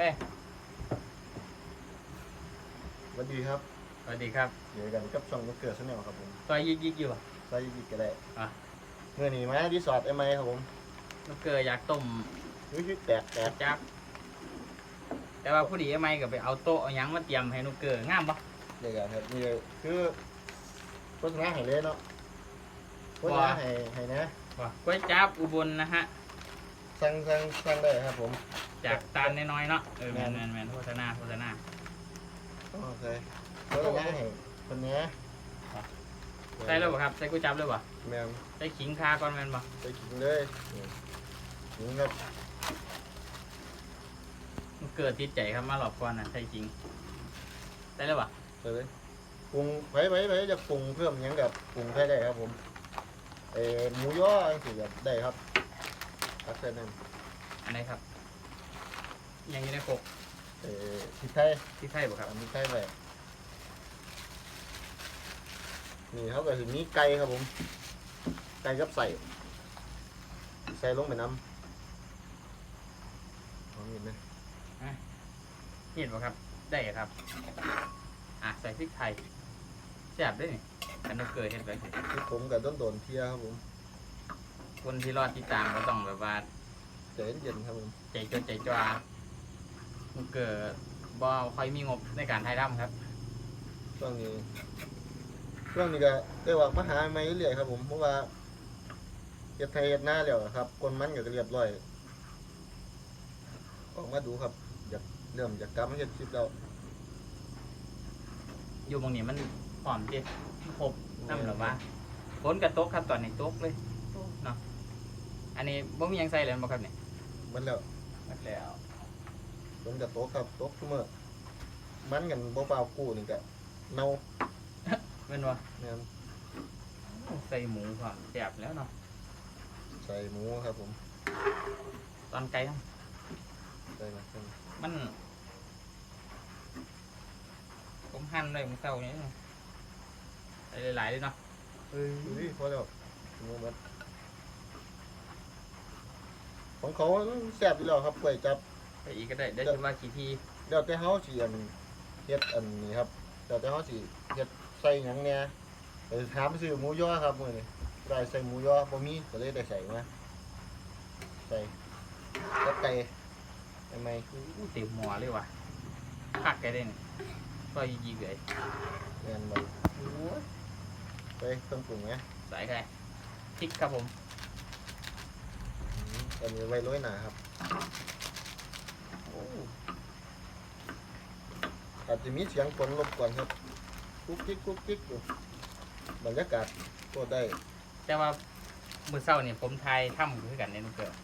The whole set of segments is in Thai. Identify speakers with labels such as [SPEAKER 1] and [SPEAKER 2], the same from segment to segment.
[SPEAKER 1] เอ้ย
[SPEAKER 2] สวัสดีครับ
[SPEAKER 1] สวัสดีครับ
[SPEAKER 2] เดี๋ยวกันกับช่องมะเขือชาแนลครับผม
[SPEAKER 1] ซอยยิกยิกอยู่อะ
[SPEAKER 2] ใส่ยิกก็ได้
[SPEAKER 1] อะ
[SPEAKER 2] เมื่อนี้มาที่สอดเอ็มไอครับผม
[SPEAKER 1] ลูกเกลืออยากต้ม
[SPEAKER 2] วิธีแตกแตก
[SPEAKER 1] จับ แต่ว่าผู้ดีไอ้ไม่ก็ไปเอาโต๊ะเอาหยังมาเตรียมให้ลูกเกลืองามปะ
[SPEAKER 2] เดี๋ยวกันครับนี่คือโฆษณาให้เลยเนาะโฆษณาให้ให้นะ
[SPEAKER 1] ว่าก๋วยจับอุบลนะฮะ
[SPEAKER 2] สั่งสั่งสั่งได้ครับผม
[SPEAKER 1] จากตาลน้อยๆเนาะเออแมนแมนแมนโฆษณาโฆษณา
[SPEAKER 2] โอเคโฆษณาให้คนนี้
[SPEAKER 1] ใส่เลยบ่ครับใส่ก๋วยจับเลยบ่
[SPEAKER 2] แมว
[SPEAKER 1] ใส่ขิงคาก่อนแมนบ่
[SPEAKER 2] ไปกินเลยนี่นี่ครับ
[SPEAKER 1] ลูกเกลือติดใจครับมาหลอกก่อนนะใส่ขิงใส่เลยบ่
[SPEAKER 2] ไปเลยปรุงไปไปไปจะปรุงเพิ่มหยังกับปรุงให้ได้ครับผมเออหมูย่อจังสิแบบได้ครับ ตักใส่นั่น
[SPEAKER 1] อันไหนครับ ยังอยู่ในโคก
[SPEAKER 2] เออพริกไทย
[SPEAKER 1] ที่ไทยบ่ครับ
[SPEAKER 2] อันนี้ใช่เลยนี่เขาก็ถึงนี้ไก่ครับผม ไก่กับใส่ ใส่ลงไปน้ำหอมเห็นไหม
[SPEAKER 1] เห็นบ่ครับ ได้ครับ อะใส่พริกไทยแซ่บด้วยนี่กันลูกเกลือเห็นไป
[SPEAKER 2] ที่ผมกับต้นโดนเทียครับผม
[SPEAKER 1] คนที่รอดที่ตามก็ต้องแบบว่า
[SPEAKER 2] ใจเย็นๆครับผม
[SPEAKER 1] ใจจดใจจ่ามันเกิดบ่ค่อยมีงบในการถ่ายทำครับ
[SPEAKER 2] ช่วงนี้ช่วงนี้ก็ได้ว่ามาหาไม่เรื่อยๆครับ ผมเพราะว่าเฮ็ดไทยเฮ็ดหน้าแล้วครับ คนมันก็เรียบร้อยออกมาดูครับอยากเริ่มอยากกลับมาเฮ็ดคลิปแล้ว
[SPEAKER 1] อยู่บางนี้มันหอมจีครบน้ำหรือว่าฝนกระตกครับตอนนี้ตกเลยเนาะ อันนี้บ่มีหยังใส่เลยบ่ครับเนี่ย
[SPEAKER 2] มันแล้ว
[SPEAKER 1] หมดแล้ว
[SPEAKER 2] ผมจะโต๊ะครับโต๊ะเมื่อมันกันบ่เปล่ากู้นี่ก็เน่า
[SPEAKER 1] เป็นว่า
[SPEAKER 2] เนี่ย
[SPEAKER 1] ใส่หมูความแซ่บแล้วเนาะ
[SPEAKER 2] ใส่หมูครับผม
[SPEAKER 1] ตอนไก่เนาะ
[SPEAKER 2] ใส่มาครับ
[SPEAKER 1] มันผมหั่นเลยมันเศร้านี้ใส่หลายๆเลยเนาะ
[SPEAKER 2] เฮ้ยพอแล้วหมูมัน ของเขาแซ่บอยู่แล้วครับกล้วยจับ
[SPEAKER 1] ใส่อีกก็ได้ได้ชิมว่ากี่ที
[SPEAKER 2] เดี๋ยวแต่เฮาสิอันเฮ็ดอันนี้ครับเดี๋ยวแต่เฮาสิเฮ็ดใส่หยังแหน่ไปถามซื้อหมูย่อครับมื้อนี้ได้ใส่หมูย่อบ่มีก็เลยได้ใส่มาใส่กับไก่ทำไม
[SPEAKER 1] อู้เต็มหม้อเลยว่ะคักแกเด่นก็ยิกๆเลย
[SPEAKER 2] แม่นบ่ไปเครื่องปรุงนะ
[SPEAKER 1] ใส่ใครพริกครับผม
[SPEAKER 2] อืมอันนี้ไว้โรยหน้าครับ
[SPEAKER 1] โอ้
[SPEAKER 2] อาจจะมีเสียงฝนรบกวนครับกุ๊กกิ๊กกุ๊กกิ๊กอยู่บรรยากาศก็ได้
[SPEAKER 1] แต่ว่ามือเศร้าเนี่ยผมทายถ้ำคือกันในนุกเกอร์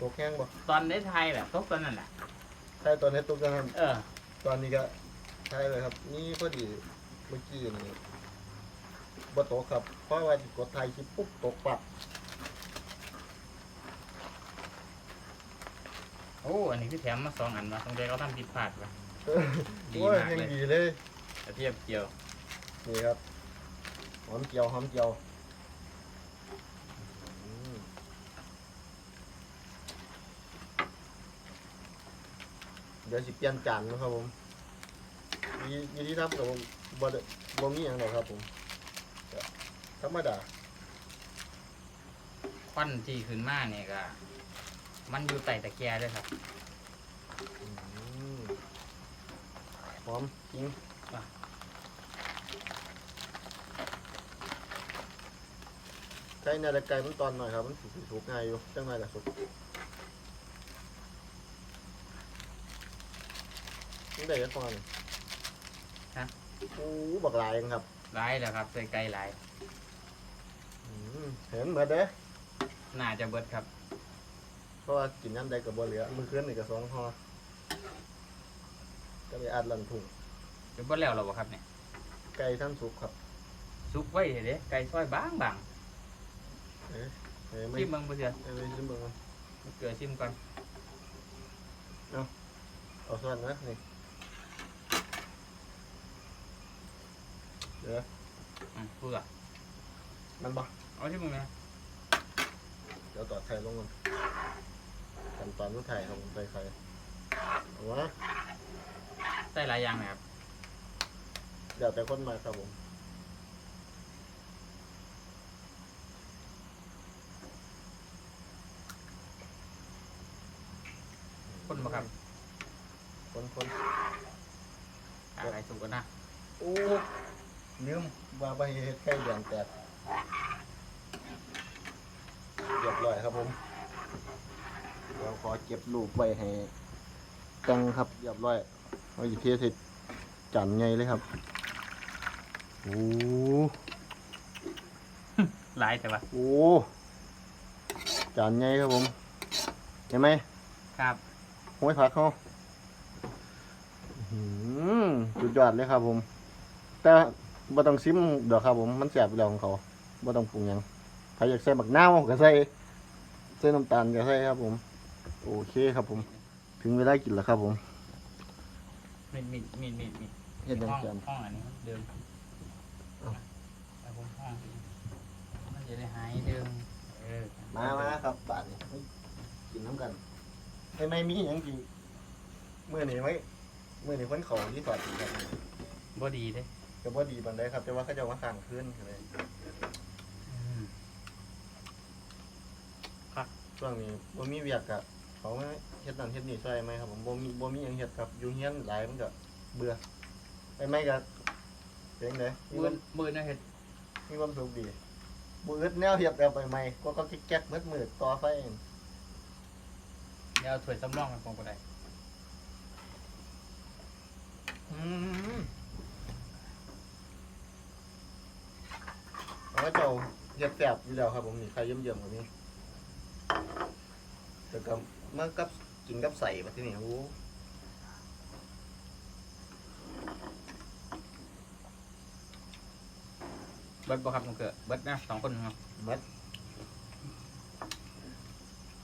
[SPEAKER 2] ตกแห้งบ่
[SPEAKER 1] ตอนได้ทายแหละตกตอนนั้นแหละ
[SPEAKER 2] ใช่ตอนนี้ตกกันครับ
[SPEAKER 1] เออ
[SPEAKER 2] ตอนนี้ก็ใช่เลยครับ นี่พอดีเมื่อกี้นี่บ่ตกครับเพราะว่าสิกดไทยคลิปปุ๊บตกปับ
[SPEAKER 1] โอ้ อันนี้คือแถมมาสองอันว่ะตรงใจเขาทำผิดพลาดว่ะ ดี
[SPEAKER 2] โอ้ย
[SPEAKER 1] มาก
[SPEAKER 2] ยัง
[SPEAKER 1] เลย
[SPEAKER 2] ดีเลย
[SPEAKER 1] กระเทียมเจียว
[SPEAKER 2] นี่ครับหอมเจียวหอมเจียวอืมเดี๋ยวสิเปลี่ยนจานนะครับผมยียีที่ทำกับผมบ่ได้บ่มีอย่างหรอกครับผมก็ธรรมดา
[SPEAKER 1] ควันที่ขึ้นมาเนี่ยก็ มันอยู่ใต้ตะแกรงด้วยครับ
[SPEAKER 2] อืมหอมจริง
[SPEAKER 1] ว่ะ
[SPEAKER 2] ไก่เนี่ยแต่ไก่มันตอนหน่อยครับ มันสิสุกง่ายอยู่จังไงล่ะสุกนี่ได้ยังตอนนี่
[SPEAKER 1] ฮะ
[SPEAKER 2] โอ้บักหลายเองครับ
[SPEAKER 1] หลายแล้วครับใส่ไก่หลาย
[SPEAKER 2] อืมเห็นเหมือนเด้
[SPEAKER 1] น่าจะเบิดครับ
[SPEAKER 2] เพราะว่ากินน้ำใดกับบัวเหลือมือคืนนี่กับสองห่อก็เลยอัดลันถุง
[SPEAKER 1] จะเบิดแล้วเหรอบ่ครับเนี่ย
[SPEAKER 2] ไก่ท่านสุกครับ
[SPEAKER 1] สุกไว้เด้ไก่ซอยบางบาง
[SPEAKER 2] เอ้ยไม่
[SPEAKER 1] ชิมเบิ่งบ่เสีย
[SPEAKER 2] เอ้ยชิมเบิ่งก่อน
[SPEAKER 1] เกลือชิมก่อน
[SPEAKER 2] เอาส่วนนะนี่เดี๋ยว
[SPEAKER 1] อืมพูดอะ
[SPEAKER 2] มันบ่
[SPEAKER 1] เอาชิมมึงนะ
[SPEAKER 2] เดี๋ยวต่อไข่ลงก่อน ขั้นตอนนู้นไข่ครับผมใส่ไข่เอาวะ
[SPEAKER 1] ใส่หลายอย่างนะครับ
[SPEAKER 2] เดี๋ยวแต่คนมาครับผม
[SPEAKER 1] คนบ่ครับ
[SPEAKER 2] คนคน
[SPEAKER 1] อะไรสุกกันนะ
[SPEAKER 2] โอ้ลืมว่าไปเฮ็ดไก่ย่างแตกเรียบร้อยครับผมเดี๋ยวขอเก็บรูปไว้ให้ตังครับเรียบร้อยเอาอีกเทใส่จานใหญ่เลยครับโอ้
[SPEAKER 1] หลายแต่ว่า
[SPEAKER 2] โอ้จานใหญ่ครับผม เห็นไหม
[SPEAKER 1] ครับ
[SPEAKER 2] ห้วยผักเขาอื้อหือสุดยอดเลยครับผม แต่บ่ต้องซิมเดี๋ยวครับผมมันแสบอยู่แล้วของเขาบ่ต้องปรุงหยังใครอยากใส่บักนาวก็ใส่ใส่น้ำตาลก็ใส่ครับผม โอเคครับผม ถึงเวลากินแล้วครับผม
[SPEAKER 1] มีดมีดมีดมีดมีด
[SPEAKER 2] เฮ็ดหยัง
[SPEAKER 1] ห้อง
[SPEAKER 2] แกน
[SPEAKER 1] ห้องอันนี้เดิม
[SPEAKER 2] เอา
[SPEAKER 1] เอาผมห้องมันจะได้หายเดิมเออ
[SPEAKER 2] มามาครับบาดนี้เฮ้ยกินน้ำกันไอ้ไม่มีหยังกินมื้อนี้ไว้มื้อนี้คนเขาที่สอดกินครับ
[SPEAKER 1] บ่ดีเด้
[SPEAKER 2] ก็บ่ดีปานใดครับ แต่ว่าเขาเจะมาข้างคืนก็เลย
[SPEAKER 1] อืม
[SPEAKER 2] ช่วงนี้บ่มีเวียกอะ เขามาเฮ็ดนั่นเฮ็ดนี่ช่วยไหมครับผมบ่มีบ่มีหยังเฮ็ดครับอยู่เฮียนหลายมันก็เบื่อไปไหมก็เป็นจังไดมีค
[SPEAKER 1] มื
[SPEAKER 2] วา
[SPEAKER 1] อ
[SPEAKER 2] ม
[SPEAKER 1] มือนะเฮ็ด
[SPEAKER 2] มีความสุขดีบ่อึดแนวเฮ็ดเอาไปไหมก็ก็แก๊กๆมืดมืดต่อไฟเอง
[SPEAKER 1] เดี๋ยวเอาถ้วยสำรองมาปองก็ได้
[SPEAKER 2] อืมเอาไว้เจ้าเฮ็ดแซ่บอยู่แล้วครับผมนี่ใครเยี่ยมๆกว่านี้แต่ก็ มันกับกินกับใส่มาที่นี่โอ้
[SPEAKER 1] เบิดบ่ครับมันเกิดเบิดนะสองคนเนาะ
[SPEAKER 2] มัด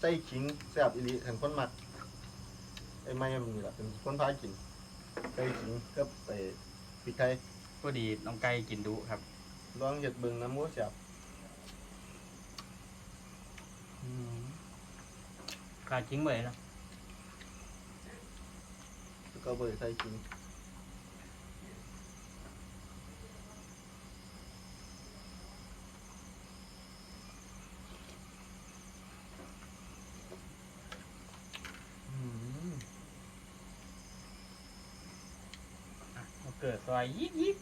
[SPEAKER 2] ไส้ขิงแซ่บอีหลีขันคนมักไอ้ไม้มันนี่แหละเป็นคนพากินไส้ขิงก็ไปพริกไทย
[SPEAKER 1] พอดีน้องไก่กินดุครับ
[SPEAKER 2] ลองเห็ดเบิ่งน้ำหมูแซ่บ
[SPEAKER 1] กาจริงเลยเนาะ
[SPEAKER 2] แล้วก็เบอร์ไส้ขิง
[SPEAKER 1] อะมั นเกิดซอยยิบยิบ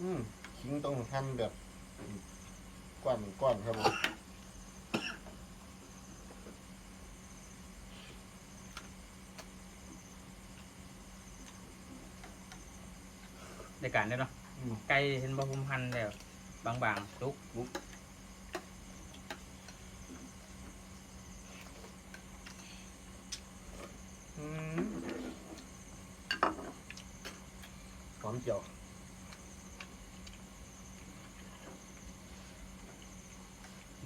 [SPEAKER 2] อืมขิงต้องหั่นแบบ ก้อนก้อนครับผม
[SPEAKER 1] ในการได้เนาะ
[SPEAKER 2] อืม
[SPEAKER 1] ไก่เห็นบ่ผมหั่นแล้วบางๆลุกลุก
[SPEAKER 2] อืมหอมเจียว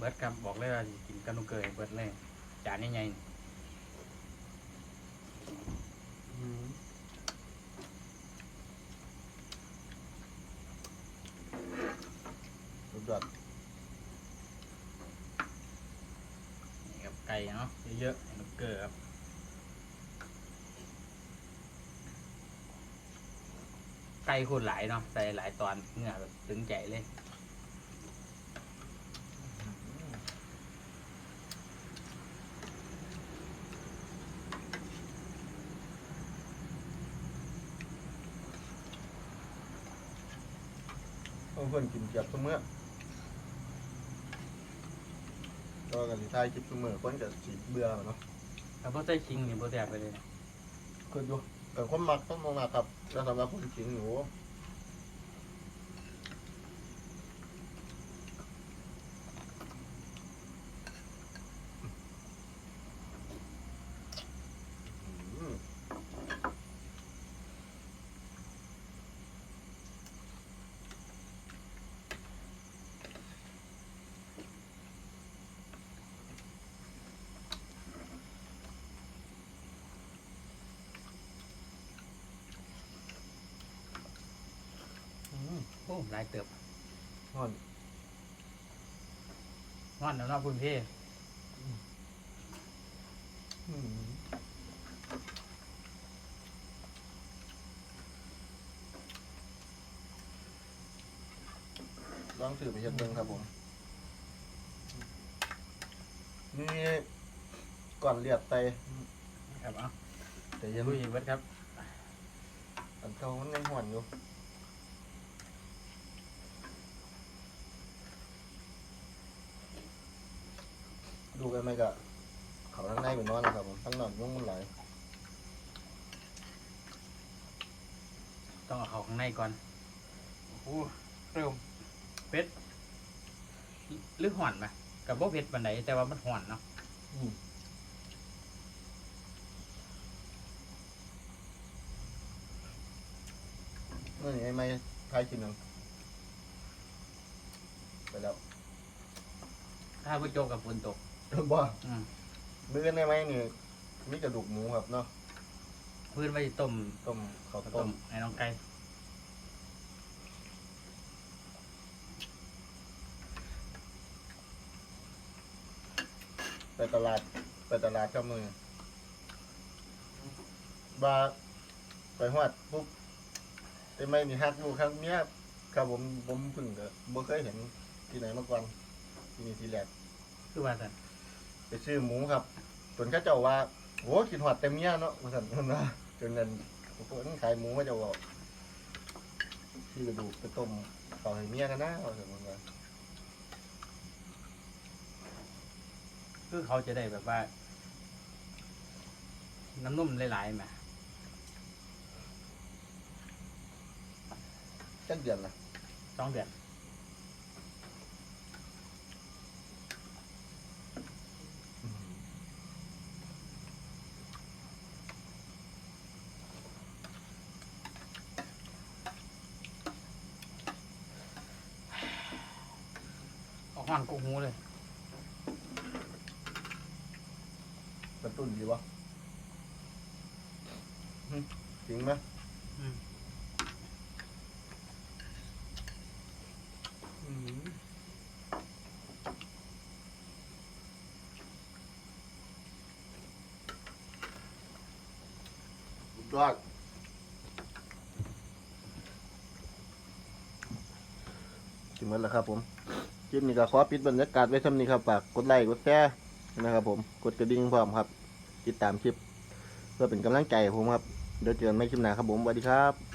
[SPEAKER 1] เบิดครับบอกเลยว่าสิกินกับนุกเกยเบิดเลยจานใหญ่
[SPEAKER 2] อืมสุดยอด
[SPEAKER 1] ๆนี่ครับไก่เนาะเยอะๆนุกเกยครับไก่คนหลายเนาะใส่หลายตอนเนื้อแบบถึงใจเลย
[SPEAKER 2] พื่อนกินเกียบทุกมื้อก็กันสิทายคลิปทุกมื้อคนก็สิเบื่อแล้วเนาะ
[SPEAKER 1] แล้วพอใส่คิงนี่พอแซ่บไปเลยนะ
[SPEAKER 2] คืออยู่แต่คนมักต้องมองมาครับแต่สำหรับคนกินหนู อ้
[SPEAKER 1] ลายเติบ
[SPEAKER 2] ฮอน
[SPEAKER 1] ฮ้อนนะนะคุณพี่อื
[SPEAKER 2] ลองถือไปเช็ดเบิ้งครับผม นี่ก่อนเลียดไป
[SPEAKER 1] ครับอะ
[SPEAKER 2] แต่ยัง
[SPEAKER 1] ลุยเบิดครับ
[SPEAKER 2] อันเท่ามันยังหวนอยู่ ดูกันไหมกะเขาทั้งในเป็นนอนนะครับผมทั้งนอนยุ่งมันไหลาย
[SPEAKER 1] ต้องเอาเข้าข้างในก่อน
[SPEAKER 3] โอ้โหเริ่ม
[SPEAKER 1] เป็ดหรือห่อนปะกับบ่เผ็ดปานใดแต่ว่ามันห่อนเนาะ
[SPEAKER 2] อืมนี่ไอ้ไม้ทายกินหนึ่งไปแล้ว
[SPEAKER 1] ถ้าบ่โจกกับฝนตก
[SPEAKER 2] บ่
[SPEAKER 1] อืม
[SPEAKER 2] มื้อได้ไหมนี่มีกระดูกหมูครับเนาะ
[SPEAKER 1] พื้นไว้ต้ม
[SPEAKER 2] ต้มข้าว
[SPEAKER 1] ต้
[SPEAKER 2] ต้
[SPEAKER 1] ม
[SPEAKER 2] ม
[SPEAKER 1] ให้น้องไก่
[SPEAKER 2] ไปตลาดไปตลาดกับมือบ่าไปฮอดปุ๊บไอ้ไม่มีฮักอยู่ครับเนี้ยครับผมผมเพิ่งก็บ่เคยเห็นที่ไหนมาก่อนที่นี่ที่แรก
[SPEAKER 1] คือว่าซั่น
[SPEAKER 2] ไป ซื้อหมูครับจนเขาเจ้าว่าโหกินหอดเต็มเนี้ยเนาะว่าซั่นเพิ่นว่าจนนั้นพวกนั้นขายหมูเขาเจะว่าที่กระดูกไปต้มต่อให้เมียกันนะว่าซั่นเพิ่นว่า
[SPEAKER 1] คือเขาจะได้แบบว่า น้ำนุ่มหลายๆแหม
[SPEAKER 2] จักเดือนละ
[SPEAKER 1] สองเดือน ห่อนกุกหูเลย
[SPEAKER 2] กระตุ้นดีวะหึจริงไหม
[SPEAKER 1] อืม
[SPEAKER 2] อืมสุดยอดถึงมันแล้วครับผมค ลิปนี้ก็ขอปิดบรรยากาศไว้เท่านี้ครับฝากกดไลค์กดแชร์นะครับผมกดกระดิ่งพร้อมครับ ติดตามคลิป เพื่อเป็นกำลังใจผมครับเดี๋ยวเจอกันใหม่คลิปหน้าครับผมสวัสดีครับ